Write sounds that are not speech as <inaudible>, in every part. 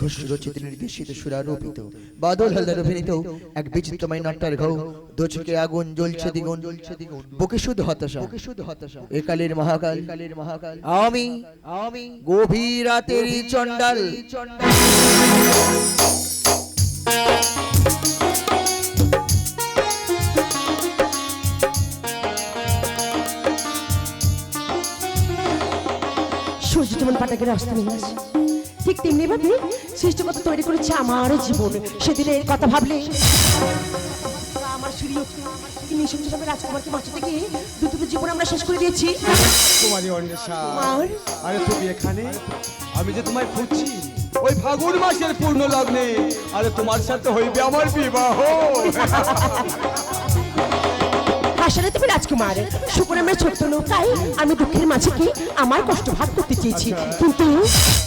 ঘোষ রচিত নির্দেশিত সুরারোপিত বাদল হালদার অভিনীত এক বিচিত্রময় নাট্যের ঘৌ দোচকে আগুন জ্বলছে দ্বিগুণ বুকে শুধু হতাশা শুধু হতাশা। একালের মহাকাল কালের মহাকাল। আমি আমি গভীর রাতের চণ্ডাল। সূর্য যেমন পাটাকে রাস্তা নিয়ে আসে ঠিক তেমনি ভাবে সৃষ্টিকতা তৈরি করেছে আমার জীবন। সেদিনের কথা ভাবলে আমার সিঁড়ি ওঠে কি নিঃসংস ভাবে রাজকুমারকে বাঁচাতে গিয়ে দু দুটো জীবন আমরা শেষ করে দিয়েছি। কুমারী অন্বেষা আরে তুমি এখানে? আমি যে তোমায় খুঁজছি ওই ফাগুন মাসের পূর্ণ লগ্নে আরে তোমার সাথে হইবে আমার বিবাহ। <laughs> আসলে তুমি রাজকুমার। সুকুরামের ছোট্ট নৌকায় আমি দুঃখের মাঝে কি আমার কষ্ট ভাগ করতে চেয়েছি? কিন্তু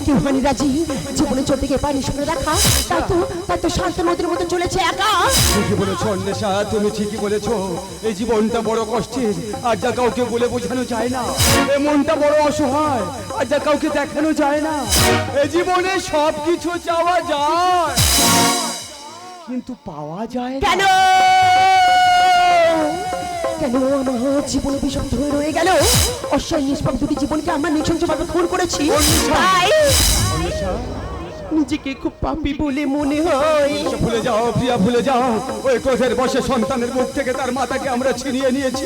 কেউ মানে রাজি জীবনে চলতে গিয়ে পানি শুনে রাখা তাই তো তাই তো শান্ত নদীর মতো চলেছে একা। ঠিকই বলেছ অন্বেষা তুমি ঠিকই বলেছ। এই জীবনটা বড় কষ্টের আর যা কাউকে বলে বোঝানো যায় না। এই মনটা বড় অসহায় আর যা কাউকে দেখানো যায় না। এই জীবনে সব কিছু চাওয়া যায়। কিন্তু পাওয়া যায় না। কেন? কেন আমার জীবন বিষাক্ত হয়ে রয়ে গেল অসহায় নিষ্পাপ দুটি জীবনকে আমরা নৃশংসভাবে খুন করেছি। তাই নিজেকে খুব পাপি বলে মনে হয়। ভুলে যাও প্রিয়া ভুলে যাও। ওই ক্রোধের বসে সন্তানের মুখ থেকে তার মাতাকে আমরা ছিনিয়ে নিয়েছি।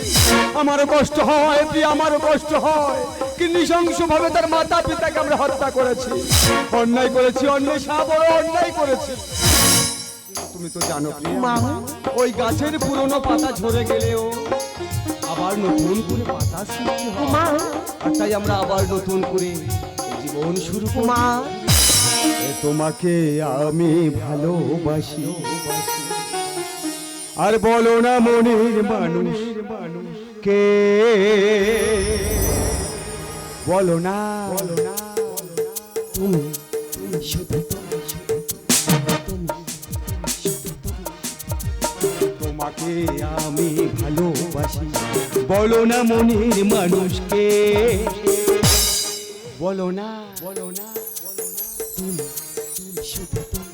আমারও কষ্ট হয় প্রিয়া আমারও কষ্ট হয়। কি নৃশংস ভাবে তার মাতা পিতাকে আমরা হত্যা করেছি। অন্যায় করেছি অন্যায় বড় অন্যায় করেছি। তুমি তো জানো মা। ওই গাছের পুরনো পাতা ঝরে গেলেও আবার নতুন করে পাতা সৃষ্টি হয়। মা। আর তাই আমরা আবার নতুন করে জীবন শুরু মা। এ তোমাকে আমি ভালোবাসি। আর বলো না মনের মানুষ। কে? বলো না। বলো না তুমি শুধু তোমাকে আমি বলো না মনের মানুষকে। বলো না। বলো না তুমি শুধু তুমি